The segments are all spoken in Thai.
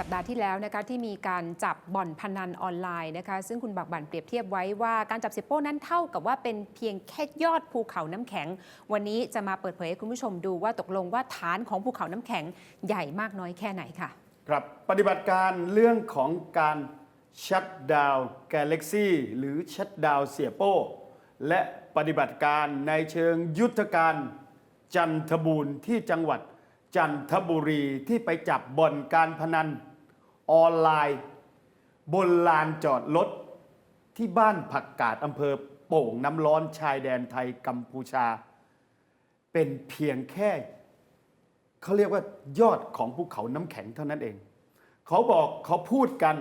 สัปดาห์ที่แล้วนะคะที่มีการจับบ่อนพนันออนไลน์นะคะซึ่งคุณบักบันเปรียบเทียบไว้ว่าการจับเสียโป้นั้นเท่ากับว่าเป็นเพียงแค่ยอดภูเขาน้ำแข็ง วันนี้จะมาเปิดเผยให้คุณผู้ชมดูว่าตกลงว่าฐานของภูเขาน้ำแข็งใหญ่มากน้อยแค่ไหนค่ะ ครับปฏิบัติการเรื่องของการชัดดาวกาแล็กซี่หรือชัดดาวเสียโป้ และปฏิบัติการในเชิงยุทธการจันทบูรณ์ที่จังหวัดจันทบุรีที่ไปจับบ่อนการพนัน ออนไลน์ บนลานจอดรถที่บ้านผักกาดอำเภอโป่งน้ำร้อนชายแดนไทยกัมพูชา เป็นเพียงแค่เขาเรียกว่ายอดของภูเขาน้ำแข็งเท่านั้นเอง เขาบอกเขาพูดกัน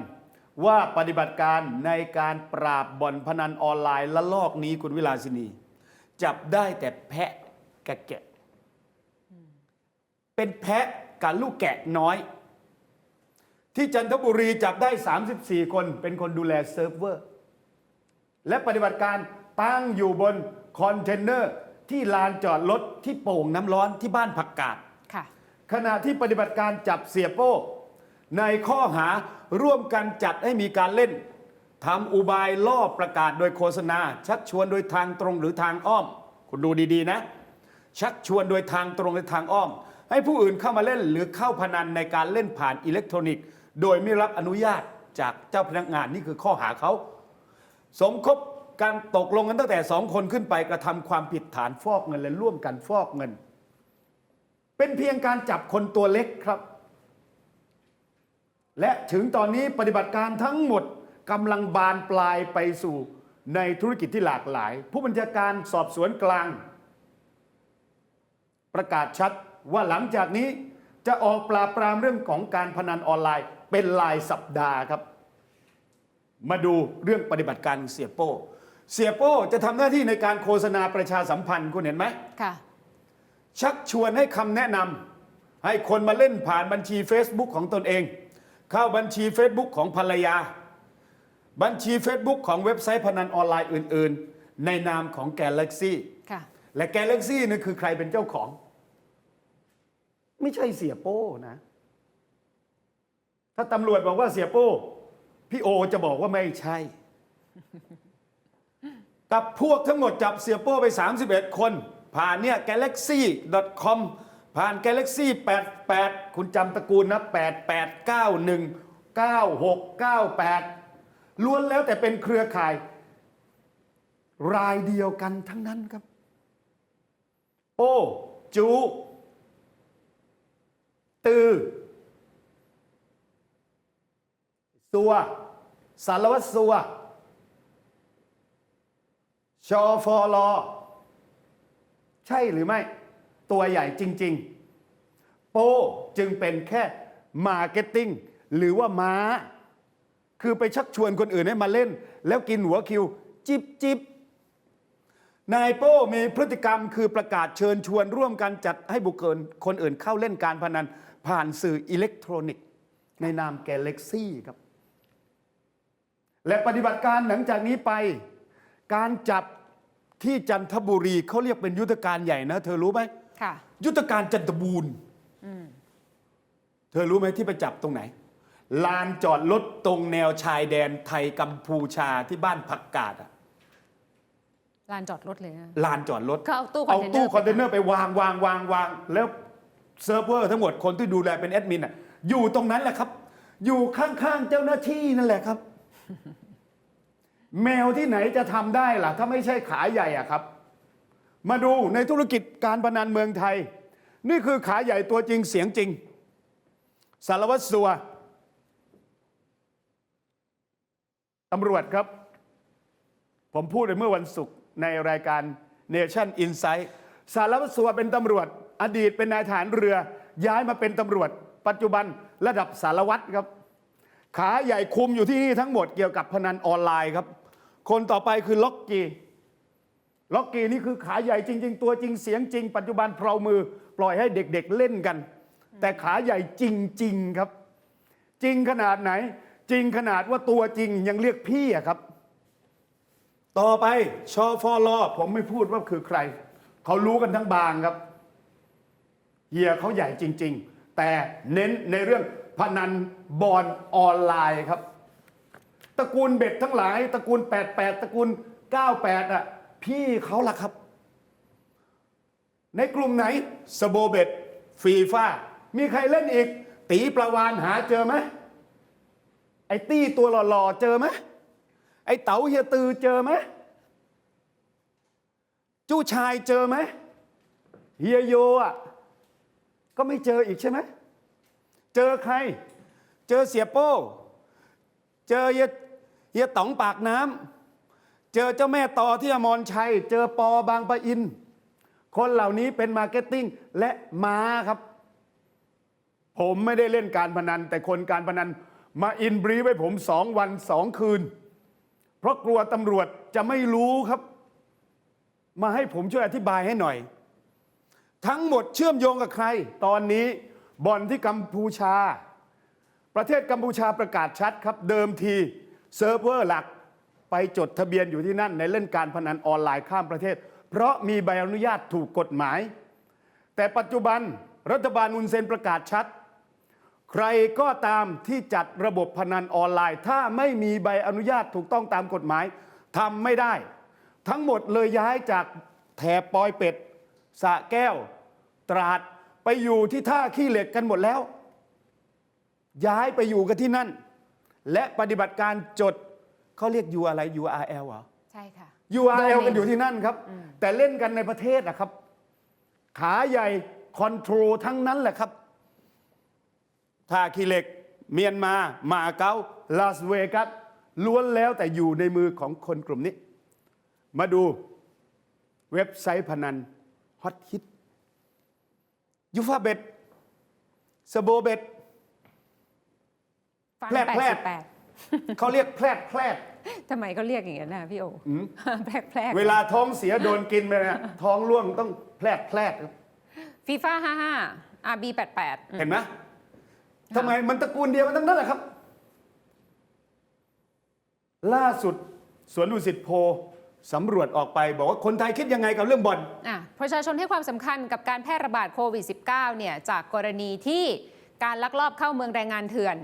ว่าปฏิบัติการในการปราบบ่อนพนันออนไลน์ละลอกนี้คุณวิลาสินี จับได้แต่แพะกับแกะ เป็นแพะกับลูกแกะน้อย ที่จันทบุรีจับได้ 34 คนเป็นคนดูแลเซิร์ฟเวอร์ และปฏิบัติการตั้งอยู่บนคอนเทนเนอร์ที่ลานจอดรถที่โป่งน้ำร้อนที่บ้านผักกาดค่ะขณะที่ปฏิบัติการจับเสียโป้ ในข้อหาร่วมกันจัดให้มีการเล่นทำอุบายล่อประกาศโดยโฆษณา ชักชวนโดยทางตรงหรือทางอ้อม คุณดูดีๆนะ ชักชวนโดยทางตรงหรือทางอ้อม ให้ผู้อื่นเข้ามาเล่นหรือเข้าพนันในการเล่นผ่านอิเล็กทรอนิกส์ โดยไม่รับอนุญาตจากเจ้าพนักงานนี่คือข้อหาเขา สมคบการตกลงกันตั้งแต่สองคนขึ้นไปกระทำความผิดฐานฟอกเงินและร่วมกันฟอกเงิน เป็นเพียงการจับคนตัวเล็กครับ และถึงตอนนี้ปฏิบัติการทั้งหมดกำลังบานปลายไปสู่ในธุรกิจที่หลากหลาย ผู้บัญชาการสอบสวนกลาง ประกาศชัดว่าหลังจากนี้ จะออกปราบปรามเรื่องของการพนันออนไลน์ เป็นรายสัปดาห์ครับ มาดูเรื่องปฏิบัติการเสียโป้เสียโป้จะทำหน้าที่ในการโฆษณาประชาสัมพันธ์คุณเห็นไหมค่ะ ชักชวนให้คำแนะนำให้คนมาเล่นผ่านบัญชี Facebook ของตนเอง เข้าบัญชี Facebook ของภรรยา บัญชี Facebook ของเว็บไซต์พนันออนไลน์อื่น ๆ ในนามของ Galaxy ค่ะและ Galaxy นี่คือใครเป็นเจ้าของ ไม่ใช่เสียโป้นะ ถ้าตำรวจบอกว่าเสียโป้ พี่โอจะบอกว่าไม่ใช่ กับพวกทั้งหมดจับเสียโป้ไป 31 คน ผ่านเนี่ย galaxy.com ผ่าน galaxy 88 คุณจำตระกูลนะ 8891 9698 ล้วนแล้วแต่เป็นเครือข่าย รายเดียวกันทั้งนั้นครับ โป้จู ตือสัวสารวัตรสัวชอฟอลอใช่หรือไม่ ตัวใหญ่จริง ๆ โป้จึงเป็นแค่มาร์เก็ตติ้งหรือว่าม้า คือไปชักชวนคนอื่นให้มาเล่น แล้วกินหัวคิว จิบจิบนายโป้มีพฤติกรรมคือประกาศเชิญชวนร่วมกันจัดให้บุคคลคนอื่นเข้าเล่นการพนัน ผ่านสื่ออิเล็กทรอนิกส์ ในนามแกลเล็กซี่ครับ และปฏิบัติการหลังจากนี้ไป การจับที่จันทบุรีเขาเรียกเป็นยุทธการใหญ่นะ เธอรู้ไหมค่ะยุทธการจันทบูรณ์เธอรู้ไหมที่ไปจับตรงไหน ลานจอดรถตรงแนวชายแดนไทยกัมพูชาที่บ้านผักกาดอะลานจอดรถเลยนะลานจอดรถก็เอาตู้คอนเอาเทนเนอร์ตู้คอนเทนเนอร์ไปวางวางวางวางแล้ว เซิร์ฟเวอร์ทั้งหมดคนที่ดูแลเป็นแอดมินอะอยู่ตรงนั้นแหละครับ อยู่ข้างๆเจ้าหน้าที่นั่นแหละครับ แมวที่ไหนจะทำได้ล่ะ ถ้าไม่ใช่ขาใหญ่อะครับ มาดูในธุรกิจการพนันเมืองไทย นี่คือขาใหญ่ตัวจริงเสียงจริง สารวัตรสัวตำรวจครับ ผมพูดไปเมื่อวันศุกร์ในรายการ Nation Insight สารวัตรสัวเป็นตำรวจ อดีตเป็นนายทหารเรือ ย้ายมาเป็นตำรวจ ปัจจุบันระดับสารวัตรครับ ขาใหญ่คุมอยู่ที่นี่ทั้งหมดเกี่ยวกับพนันออนไลน์ครับ คนต่อไปคือล็อกกีล็อกกีนี่คือขาใหญ่จริง ๆ ตัวจริงเสียงจริง ปัจจุบันเพลามือปล่อยให้เด็กๆเล่นกัน แต่ขาใหญ่จริง ๆครับ จริงขนาดไหน จริงขนาดว่าตัวจริงยังเรียกพี่อะครับ ต่อไปชอฟอลอผมไม่พูดว่าคือใคร เขารู้กันทั้งบางครับ เฮียเขาใหญ่จริง ๆ แต่เน้นในเรื่องพนันบอลออนไลน์ครับตระกูลเบ็ดทั้งหลายตระกูล 88ตระกูล 98อะพี่เขาล่ะครับ ในกลุ่มไหนสโบเบ็ดฟีฟ่ามีใครเล่นอีก ตีประวานหาเจอไหมไอ้ตี้ตัวหล่อๆเจอไหมไอ้เต๋าเฮียตือเจอไหมจู้ชายเจอไหมเฮียโยอะ ก็ไม่เจออีกใช่ไหม เจอใคร เจอเสียโป้ เจอเยเยต๋องปากน้ำ เจอเจ้าแม่ต่อที่อมรชัย เจอปอบางปะอิน คนเหล่านี้เป็นมาร์เก็ตติ้งและม้าครับ ผมไม่ได้เล่นการพนัน แต่คนการพนันมาอินบรีไว้ผมสองวันสองคืน เพราะกลัวตำรวจจะไม่รู้ครับ มาให้ผมช่วยอธิบายให้หน่อย ทั้งหมดเชื่อมโยงกับใคร ตอนนี้บ่อนที่กัมพูชา ประเทศกัมพูชาประกาศชัดครับ เดิมทีเซิร์ฟเวอร์หลักไปจดทะเบียนอยู่ที่นั่นในเล่นการพนันออนไลน์ข้ามประเทศ เพราะมีใบอนุญาตถูกกฎหมาย แต่ปัจจุบันรัฐบาลอุนเซนประกาศชัด ใครก็ตามที่จัดระบบพนันออนไลน์ ถ้าไม่มีใบอนุญาตถูกต้องตามกฎหมายทำไม่ได้ ทั้งหมดเลยย้ายจากแถบปอยเป็ด สระแก้ว ตราดไปอยู่ที่ท่าขี้เหล็กกันหมดแล้ว ย้ายไปอยู่กันที่นั่น และปฏิบัติการจดเขาเรียก U อะไร URL เหรอ ใช่ค่ะ URL โดเมนกันอยู่ที่นั่นครับ แต่เล่นกันในประเทศนะครับ ขาใหญ่คอนโทรลทั้งนั้นแหละครับท่าขี้เหล็ก เมียนมา มาเก๊าลาสเวกัสล้วนแล้วแต่อยู่ในมือของคนกลุ่มนี้ มาดูเว็บไซต์พนัน ฮอตฮิตยูฟาเบ็ดสโบเบ็ดฟังแพร่แพร่88เขาเรียกแพลดแพลดทำไมเขาเรียกอย่างนั้นนะพี่โอแพรกแพรกเวลาท้องเสียโดนกินไปนะท้องร่วงต้องแพลดแพลดครับฟีฟ่าห้าห้าอาร์บีแปดแปดเห็นไหมทำไมมันตระกูลเดียวกันทั้งนั้นแหละครับ ล่าสุดสวนดุสิตโพล สำรวจออกไปบอกว่าคนไทยคิดยังไงกับเรื่องบอลอะประชาชนให้ความสำคัญกับการแพร่ระบาดโควิด -19 เนี่ยจากกรณีที่การลักลอบเข้าเมืองแรงงานเถื่อน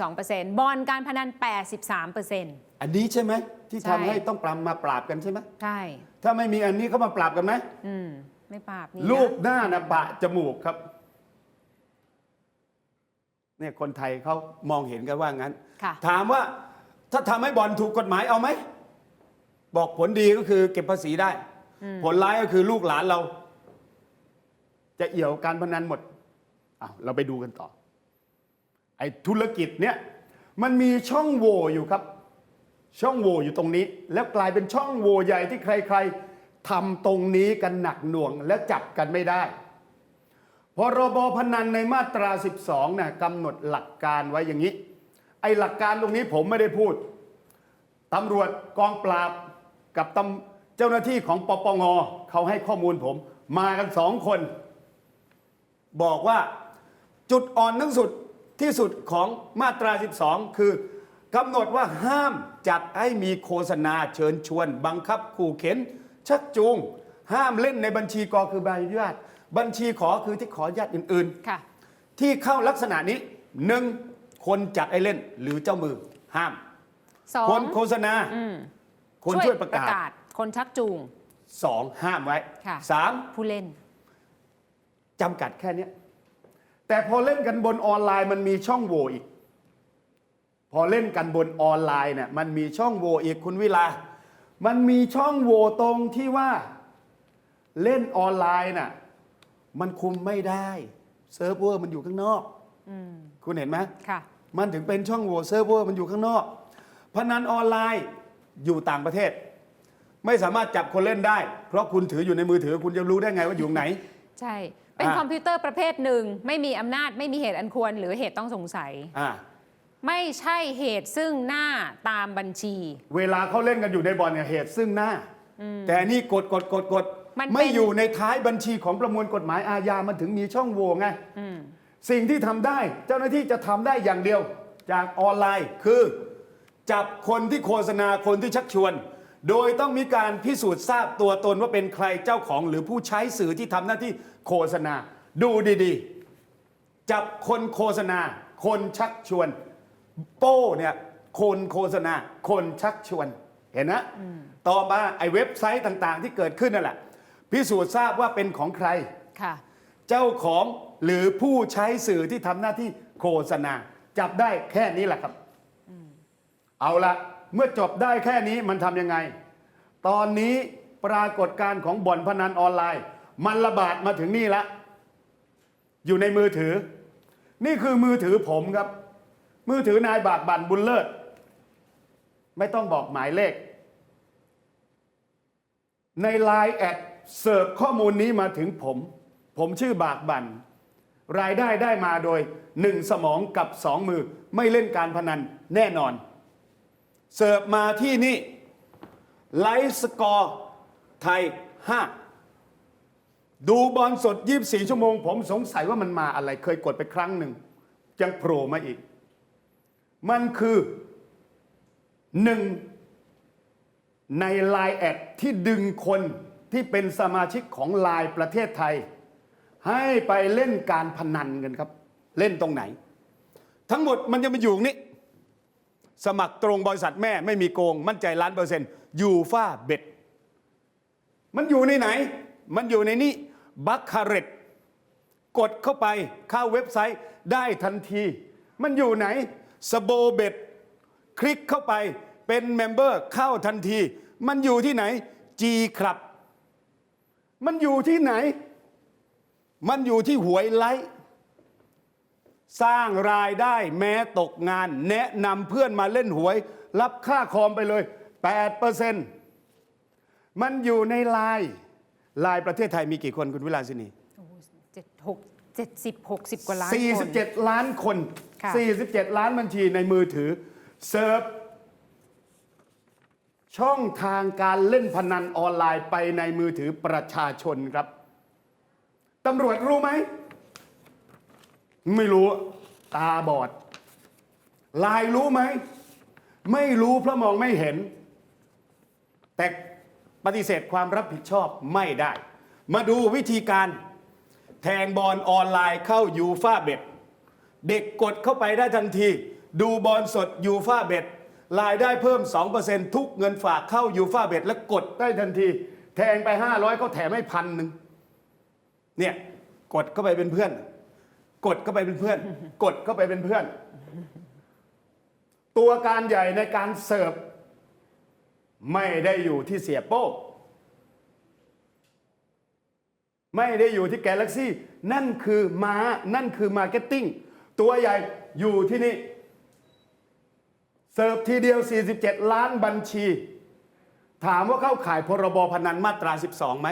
92%บอลการพนัน 83%อันนี้ใช่ไหมที่ใช่ทำให้ต้องปรามมาปราบกันใช่ไหมใช่ ถ้าไม่มีอันนี้เขามาปราบกันไหมอืม ไม่ปราบนี่รูปนะหน้านะปะจมูกครับเนี่ยคนไทยเขามองเห็นกันว่างั้น ค่ะ ถามว่าถ้าทำให้บอลถูกกฎหมายเอาไหม บอกผลดีก็คือเก็บภาษีได้ ผลร้ายก็คือลูกหลานเรา จะเอี่ยวการพนันหมดอ้าวเราไปดูกันต่อ ไอ้ธุรกิจเนี่ยมันมีช่องโหว่อยู่ครับ ช่องโหว่อยู่ตรงนี้ แล้วกลายเป็นช่องโหว่ใหญ่ที่ใคร ๆทำตรงนี้กันหนักหน่วงและจับกันไม่ได้พรบพนันในมาตรา 12น่ะกำหนดหลักการไว้อย่างนี้ ไอ้หลักการตรงนี้ผมไม่ได้พูดตำรวจกองปราบ กับตำเจ้าหน้าที่ของปปงเขาให้ข้อมูลผม มากันสองคน บอกว่าจุดอ่อนทั้งสุดที่สุดของมาตรา 12 คือกำหนดว่าห้ามจัดให้มีโฆษณาเชิญชวน บังคับขู่เข็น ชักจูง ห้ามเล่นในบัญชีกอคือใบอนุญาต บัญชีขอคือที่ขออนุญาตอื่นๆค่ะที่เข้าลักษณะนี้หนึ่งคนจัดไอ้เล่นหรือเจ้ามือห้ามสองคนโฆษณาอืม คนช่วยประกาศคนชักจูงสองห้ามไว้ค่ะสามผู้เล่นจำกัดแค่เนี้ยแต่พอเล่นกันบนออนไลน์มันมีช่องโหว่อีก พอเล่นกันบนออนไลน์เนี่ยมันมีช่องโหว่อีกคุณวิลา มันมีช่องโหว่ตรงที่ว่าเล่นออนไลน์น่ะมันคุมไม่ได้เซิร์ฟเวอร์มันอยู่ข้างนอกอืมคุณเห็นไหมค่ะมันถึงเป็นช่องโหว่เซิร์ฟเวอร์มันอยู่ข้างนอกพนันออนไลน์ อยู่ต่างประเทศ ไม่สามารถจับคนเล่นได้ เพราะคุณถืออยู่ในมือถือคุณจะรู้ได้ไงว่าอยู่ไหน ใช่ เป็นอะ คอมพิวเตอร์ประเภทหนึ่ง ไม่มีอำนาจไม่มีเหตุอันควร หรือเหตุต้องสงสัย อ่าไม่ใช่เหตุซึ่งหน้าตามบัญชี เวลาเขาเล่นกันอยู่ในบอลเนี่ยเหตุซึ่งหน้า แต่อันนี่กดกดกดกดมันเป็น ไม่อยู่ในท้ายบัญชีของประมวลกฎหมายอาญามันถึงมีช่องโหว่ไง อืม สิ่งที่ทำได้เจ้าหน้าที่จะทำได้อย่างเดียวจากออนไลน์คือ จับคนที่โฆษณาคนที่ชักชวน โดยต้องมีการพิสูจน์ทราบตัวตนว่าเป็นใครเจ้าของหรือผู้ใช้สื่อที่ทำหน้าที่โฆษณา ดูดีๆ จับคนโฆษณา คนชักชวน โป้เนี่ยคนโฆษณา คนชักชวนเห็นนะต่อมาไอ้เว็บไซต์ต่างๆ ที่เกิดขึ้นนั่นแหละพิสูจน์ทราบว่าเป็นของใครค่ะเจ้าของหรือผู้ใช้สื่อที่ทำหน้าที่โฆษณา จับได้แค่นี้แหละครับ เอาละเมื่อจบได้แค่นี้มันทำยังไง ตอนนี้ปรากฏการณ์ของบ่อนพนันออนไลน์ มันระบาดมาถึงนี่ละ อยู่ในมือถือ นี่คือมือถือผมครับ มือถือนายบากบั่นบุญเลิศ ไม่ต้องบอกหมายเลข ในไลน์แอดเสิร์ฟข้อมูลนี้มาถึงผม ผมชื่อบากบัน่นรายได้ได้มาโดยหนึ่งสมองกับสองมือไม่เล่นการพนันแน่นอน เสิร์ฟมาที่นี่ไลฟ์สกอร์ไทย 5 ดูบอลสด 24 ชั่วโมง ผมสงสัยว่ามันมาอะไรเคยกดไปครั้งหนึ่ง ยังโผล่มาอีก มันคือหนึ่งใน l ล n e แอดที่ดึงคนที่เป็นสมาชิกของไลน์ประเทศไทย ให้ไปเล่นการพนันกันครับ เล่นตรงไหน ทั้งหมดมันจะมาอยู่ตรงนี้ สมัครตรงบริษัทแม่ไม่มีโกง มั่นใจล้านเปอร์เซ็นต์ยูฟ่าเบ็ดมันอยู่ในไหน มันอยู่ในนี้บัคคาเรตกดเข้าไปเข้าเว็บไซต์ได้ทันที มันอยู่ไหนสโบเบ็ดคลิกเข้าไปเป็นเมมเบอร์เข้าทันที มันอยู่ที่ไหน G ครับ มันอยู่ที่ไหน มันอยู่ที่หวยไลท์ สร้างรายได้แม้ตกงาน แนะนำเพื่อนมาเล่นหวย รับค่าคอมไปเลย 8%มันอยู่ในไลน์ไลน์ประเทศไทยมีกี่คนคุณวิลาสินีโอ้โหเจ็ดหกเจ็ดสิบหกสิบกว่าล้านคน47ล้านคนค่ะ47ล้านบัญชีในมือถือเซิร์ฟช่องทางการเล่นพนันออนไลน์ไปในมือถือประชาชนครับตำรวจรู้ไหม ไม่รู้ตาบอดไลายรู้ไหม ไม่รู้เพราะมองไม่เห็น แต่ปฏิเสธความรับผิดชอบไม่ได้ มาดูวิธีการแทงบอลออนไลน์เข้ายูฟาเบ็ดเด็กกดเข้าไปได้ทันที ดูบอลสดยูฟาเบ็ดรายได้เพิ่ม 2%ทุกเงินฝากเข้ายูฟาเบ็ดแล้วกดได้ทันที แทงไป 500เขาแถมให้พันหนึ่งเนี่ยกดเข้าไปเป็นเพื่อน กดเข้าไปเป็นเพื่อน กดเข้าไปเป็นเพื่อน ตัวการใหญ่ในการเสิร์ฟไม่ได้อยู่ที่เสียโป้ไม่ได้อยู่ที่แกลเล็กซี่ นั่นคือมานั่นคือมาร์เก็ตติ้งตัวใหญ่อยู่ที่นี่ เสิร์ฟทีเดียว 47 ล้านบัญชี ถามว่าเข้าข่ายพรบพนันมาตรา 12ไหม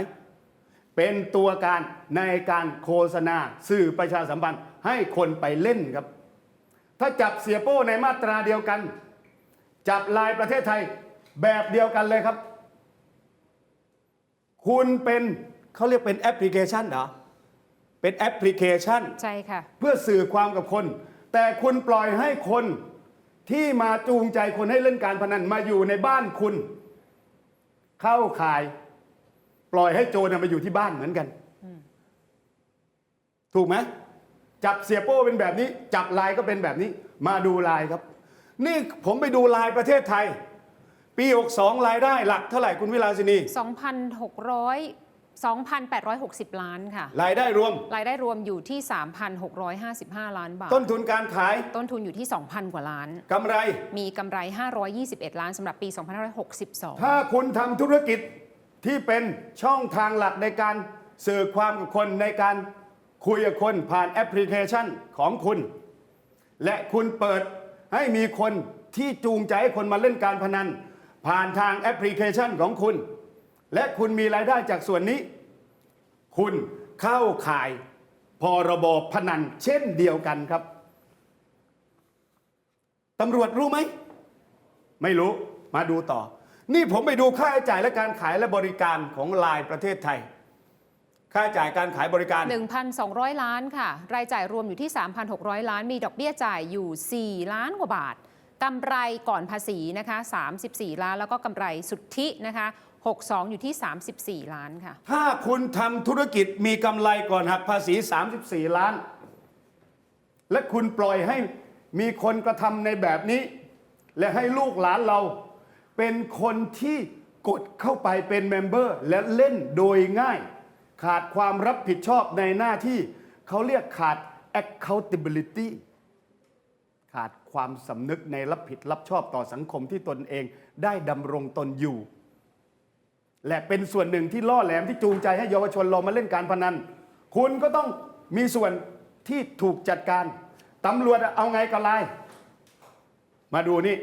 เป็นตัวการในการโฆษณาสื่อประชาสัมพันธ์ให้คนไปเล่นครับ ถ้าจับเสียโป้ในมาตราเดียวกัน จับลายประเทศไทยแบบเดียวกันเลยครับ คุณเป็นเขาเรียกเป็นแอปพลิเคชันเหรอ เป็นแอปพลิเคชัน ใช่ค่ะ เพื่อสื่อความกับคน แต่คุณปล่อยให้คนที่มาจูงใจคนให้เล่นการพนันมาอยู่ในบ้านคุณ เข้าข่าย ปล่อยให้โจรน่ะมาอยู่ที่บ้านเหมือนกัน ถูกไหมจับเสียโป้เป็นแบบนี้ จับลายก็เป็นแบบนี้ มาดูลายครับ นี่ผมไปดูลายประเทศไทย ปี 62 รายได้หลักเท่าไหร่คุณวิลาสินี 2,600 2,860 ล้านค่ะ รายได้รวม รายได้รวมอยู่ที่ 3,655 ล้านบาท ต้นทุนการขาย ต้นทุนอยู่ที่ 2,000 กว่าล้าน กำไร มีกำไร 521 ล้านสำหรับปี 2562 ถ้าคุณทำธุรกิจ ที่เป็นช่องทางหลักในการสื่อความกับคนในการคุยกับคนผ่านแอปพลิเคชันของคุณ และคุณเปิดให้มีคนที่จูงใจให้คนมาเล่นการพนัน ผ่านทางแอปพลิเคชันของคุณ และคุณมีรายได้จากส่วนนี้ คุณเข้าข่ายพรบพนันเช่นเดียวกันครับตำรวจรู้ไหม ไม่รู้มาดูต่อ นี่ผมไปดูค่าใช้จ่ายและการขายและบริการของไลน์ประเทศไทย ค่าใช้จ่ายการขายบริการ 1,200 ล้านค่ะ รายจ่ายรวมอยู่ที่ 3,600 ล้าน มีดอกเบี้ยจ่ายอยู่ 4 ล้านกว่าบาทกำไรก่อนภาษีนะคะ34 ล้าน แล้วก็กำไรสุทธินะคะ62 อยู่ที่ 34 ล้านค่ะ ถ้าคุณทำธุรกิจมีกำไรก่อนหักภาษี 34 ล้าน และคุณปล่อยให้มีคนกระทำในแบบนี้ และให้ลูกหลานเรา เป็นคนที่กดเข้าไปเป็นเมมเบอร์และเล่นโดยง่าย ขาดความรับผิดชอบในหน้าที่ เขาเรียกขาด accountability ขาดความสำนึกในรับผิดรับชอบต่อสังคมที่ตนเองได้ดำรงตนอยู่ และเป็นส่วนหนึ่งที่ล่อแหลมที่จูงใจให้เยาวชนเรามาเล่นการพนัน คุณก็ต้องมีส่วนที่ถูกจัดการตำรวจเอาไงกับไลาย มาดูนี่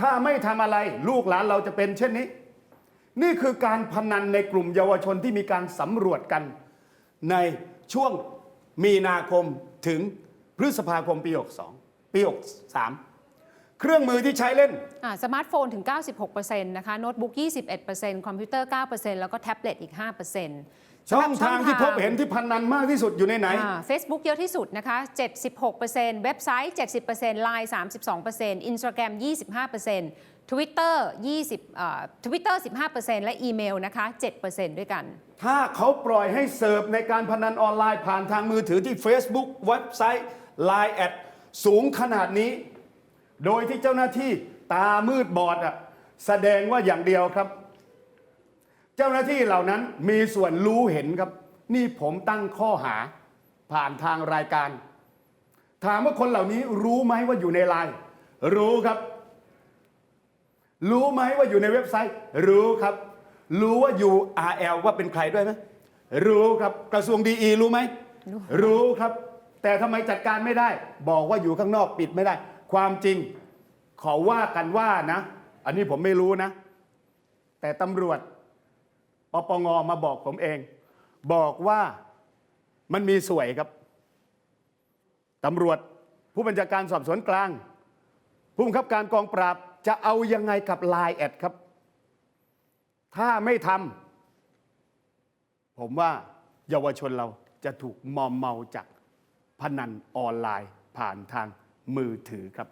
ถ้าไม่ทำอะไรลูกหลานเราจะเป็นเช่นนี้ นี่คือการพนันในกลุ่มเยาวชนที่มีการสำรวจกัน ในช่วงมีนาคมถึงพฤษภาคมปี 62 ปี 63 เครื่องมือที่ใช้เล่นอ่าสมาร์ทโฟนถึง 96%นะคะ โน้ตบุ๊ก 21%คอมพิวเตอร์ 9%แล้วก็แท็บเล็ตอีก 5% ช่องทางที่พบเห็นที่พนันมากที่สุดอยู่ในไหนเฟซบุ๊กเยอะที่สุดนะคะ 76%เว็บไซต์ 70% Line 32% Instagram 25% Twitter 20เอ่อ Twitter 15%และอีเมลนะคะ 7%ด้วยกัน ถ้าเขาปล่อยให้เสิร์ฟในการพนันออนไลน์ผ่านทางมือถือที่ Facebook เว็บไซต์ Line แอดสูงขนาดนี้ โดยที่เจ้าหน้าที่ตามืดบอดอะแสดงว่าอย่างเดียวครับ เจ้าหน้าที่เหล่านั้นมีส่วนรู้เห็นครับ นี่ผมตั้งข้อหาผ่านทางรายการ ถามว่าคนเหล่านี้รู้ไหมว่าอยู่ในไลน์รู้ครับ รู้ไหมว่าอยู่ในเว็บไซต์ รู้ครับ รู้ว่าอยู่ RL ว่าเป็นใครด้วยไหมรู้ครับกระทรวงดีรู้ไหมรู้รู้ครับ แต่ทำไมจัดการไม่ได้ บอกว่าอยู่ข้างนอกปิดไม่ได้ ความจริง ขอว่ากันว่านะ อันนี้ผมไม่รู้นะ แต่ตำรวจ ปปงมาบอกผมเอง บอกว่ามันมีสวยครับตำรวจผู้บัญชาการสอบสวนกลาง ผู้บังคับการกองปราบจะเอายังไงกับไลน์แอดครับ ถ้าไม่ทำผมว่าเยาวชนเราจะถูกมอมเมาจากพนันออนไลน์ผ่านทางมือถือครับ